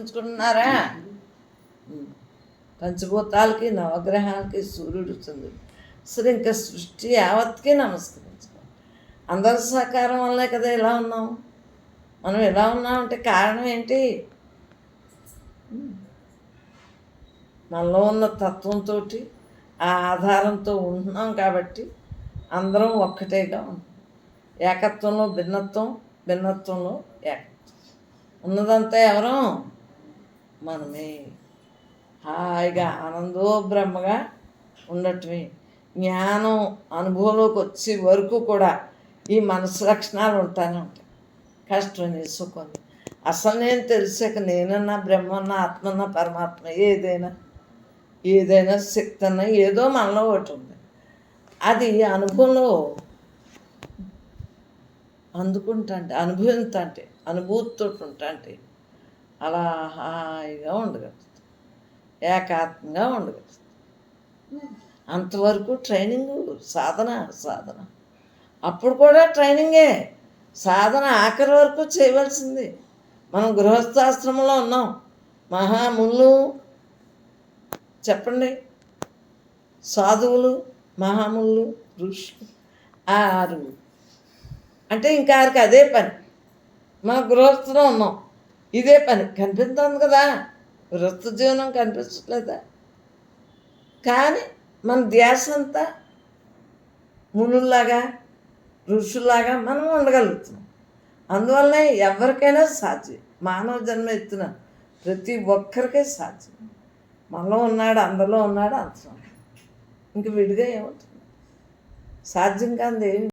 పంచుకుంటున్నారా పంచభూతాలకి నవగ్రహాలకి సూర్యుడు చంద్రుడు. అసలు ఇంకా సృష్టి యావత్కి నమస్కరించుకో. అందరి సహకారం వల్లే కదా ఇలా ఉన్నాం. మనం ఎలా ఉన్నామంటే కారణం ఏంటి? మనలో ఉన్న తత్వంతో ఆ ఆధారంతో ఉంటున్నాం కాబట్టి అందరం ఒక్కటేగా ఉన్నాం. ఏకత్వంలో భిన్నత్వం భిన్నత్వంలో ఏకత్వం. ఉన్నదంతా ఎవరం? మనమే హాయిగా ఆనందోబ్రహ్మగా ఉండటమే. జ్ఞానం అనుభవంలోకి వచ్చే వరకు కూడా ఈ మనసు లక్షణాలు ఉంటానే ఉంటాయి కష్టమని సుఖం అసలు నేను తెలిసాక నేనన్నా బ్రహ్మన్నా ఆత్మన్నా పరమాత్మ ఏదైనా ఏదైనా శక్తి అన్నా ఏదో మనలో ఒకటి ఉంది. అది అనుభవంలో అందుకుంటాంటే అనుభవించంటే అనుభూతితో ఉంటాంటే అలా హాయిగా ఉండగలుగుతుంది ఏకాత్మంగా ఉండగలుగుతుంది అంతవరకు ట్రైనింగ్ సాధన సాధన. అప్పుడు కూడా ట్రైనింగే. సాధన ఆఖరి వరకు చేయవలసింది. మనం గృహస్థాశ్రమంలో ఉన్నాం. మహాముళ్ళు చెప్పండి. సాధువులు మహాముళ్ళు ఋషులు. ఆరు. అంటే ఇంకా ఆరికి అదే పని. మన గృహస్థలో ఉన్నాం. ఇదే పని. కనిపిస్తుంది కదా. వృత్తి జీవనం కనిపించట్లేదా? కానీ మన ధ్యాస అంతా మునుల్లాగా ఋషుల్లాగా మనం ఉండగలుగుతున్నాం. అందువల్లనే ఎవరికైనా సాధ్యం. మానవ జన్మ ఎత్తున ప్రతి ఒక్కరికే సాధ్యం. మనలో ఉన్నాడు అందరిలో ఉన్నాడు అంత ఇంక విడిగా ఏమవుతుంది? సాధ్యం కాదు ఏమి